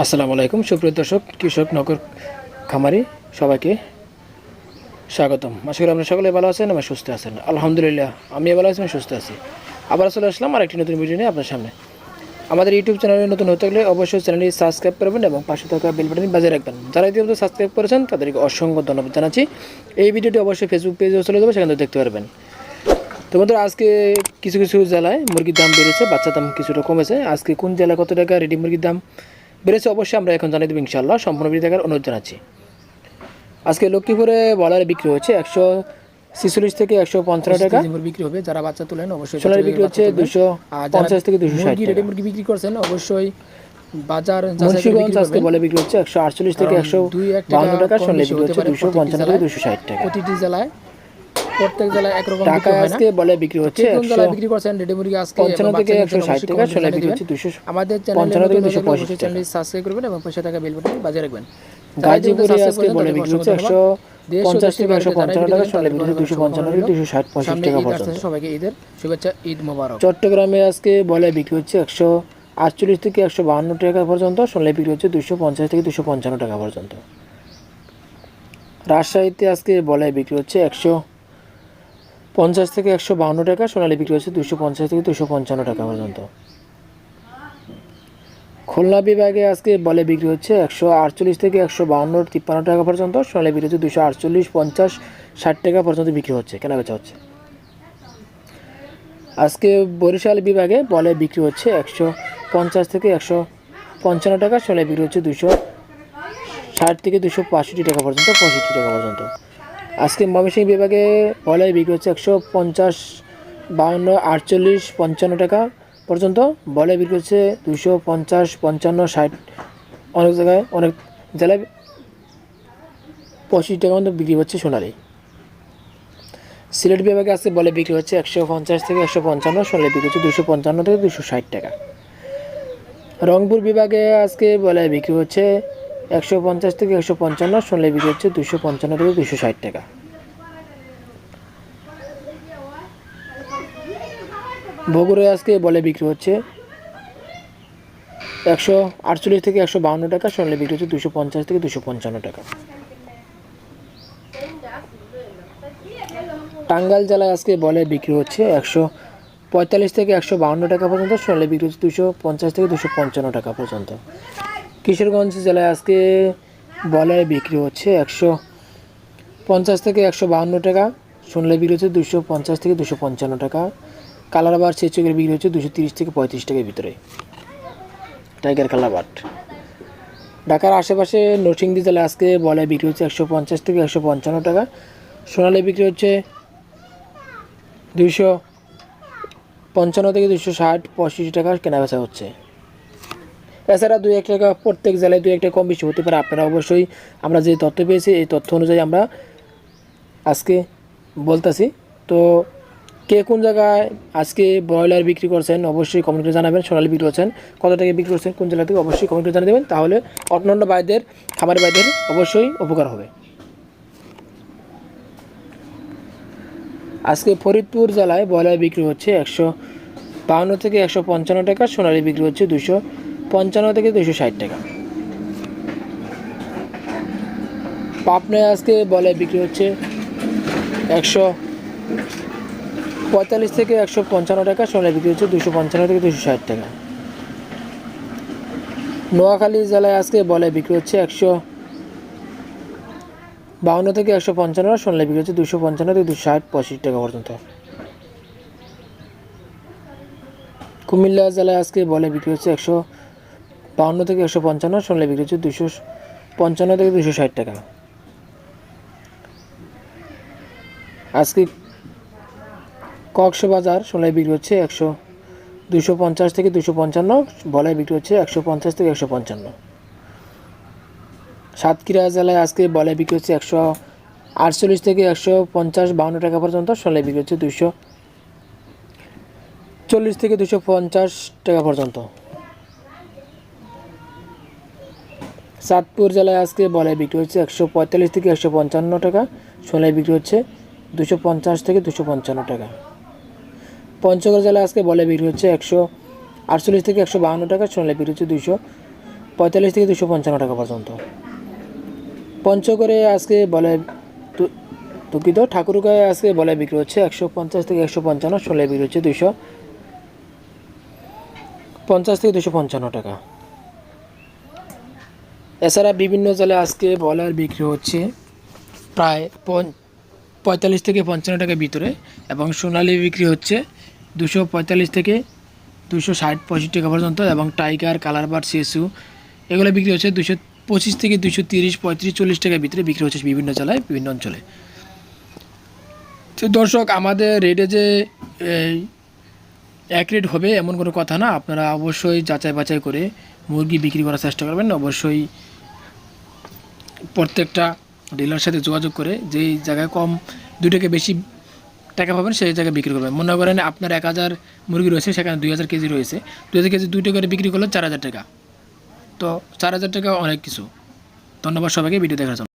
আসসালামু আলাইকুম, সুপ্রিয় দর্শক, কৃষক নগর খামারি, সবাইকে স্বাগতম। আশা করি আপনারা সকলে ভালো আছেন এবং সুস্থ আছেন। আলহামদুলিল্লাহ আমি ভালো আছি আমি সুস্থ আছি। আবার চলে আসলাম আর একটি নতুন ভিডিও নিয়ে আপনার সামনে। আমাদের ইউটিউব চ্যানেলে নতুন হতে গেলে অবশ্যই চ্যানেলটি সাবস্ক্রাইব করবেন এবং পাশে থাকা বেল বাটন বাজিয়ে রাখবেন। যারা ইতিমধ্যে সাবস্ক্রাইব করেছেন, তাদেরকে অসংখ্য ধন্যবাদ জানাচ্ছি। এই ভিডিওটি অবশ্যই ফেসবুক পেজেও চলে যাবে, সেখানে দেখতে পারবেন। তো বন্ধুরা, আজকে কিছু কিছু জেলায় মুরগির দাম বেড়েছে, বাচ্চার দাম কিছুটা কমেছে। আজকে কোন জেলায় কত টাকা রেডি মুরগির দাম? বেড়েছে অবশ্যই আমরা এখন জানিয়ে দেবো ইনশাল্লাহ সম্পূর্ণ ভিডিও দেখার অনুরোধ জানাচ্ছি। আজকে লক্ষ্মীপুরে বলার বিক্রি হচ্ছে একশো ছিচল্লিশ থেকে একশো পঞ্চান্ন টাকা। বিক্রি হবে যারা বাচ্চা তোলেন অবশ্যই সোনার বিক্রি হচ্ছে দুশো পঞ্চাশ থেকে দুশো ষাট রেডি মুরগি বিক্রি করছেন অবশ্যই বাজার মুন্সিগঞ্জ বিক্রি আজকে বলে বিক্রি হচ্ছে একশো আটচল্লিশ থেকে একশো এক টাকা কম বিক্রি হচ্ছে দুশো পঞ্চান্ন থেকে দুশো ষাট টাকা। প্রতিটি জেলায়। প্রত্যেক জেলায় একরকম টাকা আজকে বলে বিক্রি হচ্ছে কোন জেলায় বিক্রি করছেন রেডি মুরগি আজকে থেকে টাকা বিক্রি হচ্ছে। আমাদের থেকে চ্যানেলে সাবস্ক্রাইব করবেন এবং বেল বাটন বাজিয়ে রাখবেন। গাজীপুরে আজকে বলে বিক্রি হচ্ছে থেকে যারা টাকা বিক্রি বিক্রি হচ্ছে দুশো তাদের পঞ্চান্ন থেকে দুশো ষাট পঁয়ষট্টি সামনে টাকা পর্যন্ত সবাইকে ঈদের শুভেচ্ছা ঈদ মোবারক। চট্টগ্রামে আজকে বলে বিক্রি হচ্ছে একশো আটচল্লিশ থেকে একশো বাহান্ন টাকা পর্যন্ত সোনালি বিক্রি হচ্ছে দুশো পঞ্চাশ থেকে দুশো পঞ্চান্ন টাকা পর্যন্ত। রাজশাহীতে আজকে বলে বিক্রি হচ্ছে একশো পঞ্চাশ থেকে একশো বাহান্ন টাকা, সোনালি বিক্রি হচ্ছে দুশো পঞ্চাশ থেকে দুশো পঞ্চান্ন টাকা পর্যন্ত। খুলনা বিভাগে আজকে বলে বিক্রি হচ্ছে একশো আটচল্লিশ থেকে একশো বাহান্ন তিপ্পান্ন টাকা পর্যন্ত, সোনালি বিক্রি হচ্ছে দুশো আটচল্লিশ, পঞ্চাশ, ষাট টাকা পর্যন্ত বিক্রি হচ্ছে কেনা বেচা হচ্ছে। আজকে বরিশাল বিভাগে বলে বিক্রি হচ্ছে একশো পঞ্চাশ থেকে একশো পঞ্চান্ন টাকা, সোনালি বিক্রি হচ্ছে দুশো ষাট থেকে দুশো পঁয়ষট্টি টাকা পর্যন্ত, পঁয়ষট্টি টাকা পর্যন্ত। আজকে ময়মনসিংহ বিভাগে বলে বিক্রি হচ্ছে একশো পঞ্চাশ, বাউন্ন, আটচল্লিশ, পঞ্চান্ন টাকা পর্যন্ত। বলে বিক্রি হচ্ছে দুশো পঞ্চাশ, পঞ্চান্ন, ষাট, অনেক জায়গায়, অনেক জেলায় পঁচিশ টাকা মতো বিক্রি হচ্ছে সোনালি। সিলেট বিভাগে আজকে বলে বিক্রি হচ্ছে একশো পঞ্চাশ থেকে একশো পঞ্চান্ন, সোনালি বিক্রি হচ্ছে দুশো পঞ্চান্ন থেকে দুশো ষাট টাকা। রংপুর বিভাগে আজকে বলে বিক্রি হচ্ছে একশো পঞ্চাশ থেকে একশো পঞ্চান্ন সোনালি বিক্রি হচ্ছে দুশো পঞ্চান্ন থেকে দুশো ষাট টাকা। বগুড়ায় আজকে বলে বিক্রি হচ্ছে একশো আটচল্লিশ থেকে একশো বাউন্ন টাকা সোনালি বিক্রি হচ্ছে দুশো পঞ্চাশ থেকে দুশো পঞ্চান্ন টাকা। টাঙ্গাইল জেলায় আজকে বলে বিক্রি হচ্ছে একশো পঁয়তাল্লিশ থেকে একশো বাউন্ন টাকা পর্যন্ত সোনালি বিক্রি হচ্ছে দুশো পঞ্চাশ থেকে দুশো পঞ্চান্ন টাকা পর্যন্ত। কিশোরগঞ্জ জেলায় আজকে বলে বিক্রি হচ্ছে একশো পঞ্চাশ থেকে একশো বাহান্ন টাকা। সোনালি বিক্রি হচ্ছে দুশো পঞ্চাশ থেকে দুশো পঞ্চান্ন টাকা। কালারবার চেচকের বিক্রি হচ্ছে দুশো তিরিশ থেকে পঁয়ত্রিশ টাকার ভিতরে। টাইগার কালারবাট ঢাকার আশেপাশে নরসিংদী জেলায় আজকে বলে বিক্রি হচ্ছে একশো পঞ্চাশ থেকে একশো পঞ্চান্ন টাকা। সোনালে বিক্রি হচ্ছে দুশো পঞ্চান্ন থেকে দুশো ষাট পঁয়ষট্টি টাকা কেনা বেচা হচ্ছে। এছাড়া দুই এক টাকা প্রত্যেক জেলায় দুই একটা কম বেশি হতে পারে। আপনারা অবশ্যই আমরা যে তথ্য পেয়েছি, এই তথ্য অনুযায়ী আমরা আজকে বলতেছি। তো কে কোন জায়গায় আজকে ব্রয়লার বিক্রি করছেন, অবশ্যই কমেন্ট করে জানাবেন। সোনালি বিক্রি করছেন, কত টাকা বিক্রি করছেন, কোন জেলা থেকে, অবশ্যই কমেন্ট করে জানিয়ে দেবেন তাহলে অন্যান্য বাইদের খামারি বাইদের অবশ্যই উপকার হবে। আজকে ফরিদপুর জেলায় ব্রয়লার বিক্রি হচ্ছে একশো বাউন্ন থেকে একশো পঞ্চান্ন টাকা, সোনালি বিক্রি হচ্ছে দুশো পঞ্চান্ন থেকে দুশো ষাট টাকা। পাবনায় আজকে বলে বিক্রি হচ্ছে একশো পঁয়তাল্লিশ থেকে একশো পঞ্চান্ন টাকা সোনালি বিক্রি হচ্ছে দুশো পঞ্চান্ন থেকে দুশো ষাট টাকা। নোয়াখালী জেলায় আজকে বলে বিক্রি হচ্ছে একশো বাউন্ন থেকে একশো পঞ্চান্ন সোনালি বিক্রি হচ্ছে দুশো পঞ্চান্ন থেকে দুশো ষাট পঁয়ষট্টি টাকা পর্যন্ত। কুমিল্লা জেলায় আজকে বলে বিক্রি হচ্ছে একশো বাউন্ন থেকে একশো পঞ্চান্ন সোনালি বিক্রি হচ্ছে দুশো পঞ্চান্ন থেকে দুশো ষাট টাকা। আজকে কক্সবাজার সোনালি বিক্রি হচ্ছে একশো দুশো পঞ্চাশ থেকে দুশো পঞ্চান্ন বলাই বিক্রি হচ্ছে একশো পঞ্চাশ থেকে একশো পঞ্চান্ন। সাতক্ষীরা জেলায় আজকে বলে বিক্রি হচ্ছে একশো আটচল্লিশ থেকে একশো পঞ্চাশ বাউন্ন টাকা পর্যন্ত সোনালি বিক্রি হচ্ছে দুশো চল্লিশ থেকে দুশো পঞ্চাশ টাকা পর্যন্ত। চাঁদপুর জেলায় আজকে বলে বিক্রি হচ্ছে একশো পঁয়তাল্লিশ থেকে একশো পঞ্চান্ন টাকা সোনালি বিক্রি হচ্ছে দুশো পঞ্চাশ থেকে দুশো পঞ্চান্ন টাকা। পঞ্চগড় জেলায় আজকে বলে বিক্রি হচ্ছে একশো আটচল্লিশ থেকে একশো বাহান্ন টাকা সোনালি বিক্রি হচ্ছে দুশো পঁয়তাল্লিশ থেকে দুশো পঞ্চান্ন টাকা পর্যন্ত। পঞ্চগড়ে আজকে বলে দু- দুঃখিত, ঠাকুরগাঁয়ে আজকে বলে বিক্রি হচ্ছে একশো পঞ্চাশ থেকে একশো পঞ্চান্ন ষোলো বিক্রি হচ্ছে দুশো পঞ্চাশ থেকে দুশো পঞ্চান্ন টাকা। এছাড়া বিভিন্ন জেলায় আজকে বলার বিক্রি হচ্ছে প্রায় পঁয়তাল্লিশ থেকে পঞ্চান্ন টাকার ভিতরে এবং সোনালি বিক্রি হচ্ছে দুশো পঁয়তাল্লিশ থেকে দুশো ষাট পঁয়ষট্টি টাকা পর্যন্ত এবং টাইগার কালার বার সেসু এগুলো বিক্রি হচ্ছে দুশো পঁচিশ থেকে দুশো তিরিশ, পঁয়ত্রিশ, চল্লিশ টাকার ভিতরে বিক্রি হচ্ছে বিভিন্ন জেলায় বিভিন্ন অঞ্চলে। তো দর্শক, আমাদের রেটে যে এক রেট হবে এমন কোনো কথা না। আপনারা অবশ্যই যাচাই বাছাই করে মুরগি বিক্রি করার চেষ্টা করবেন। অবশ্যই প্রত্যেকটা ডিলার সাথে যোগাযোগ করে যেই জায়গায় কম দুটাকে বেশি টাকা পাবেন, সেই জায়গায় বিক্রি করবেন। মনে করেন আপনার এক হাজার মুরগি রয়েছে, সেখানে দুই হাজার কেজি রয়েছে। দুই হাজার কেজি দুইটা করে বিক্রি করলে চার হাজার টাকা। তো চার হাজার টাকা অনেক কিছু। ধন্যবাদ সবাইকে, ভিডিও দেখার জন্য।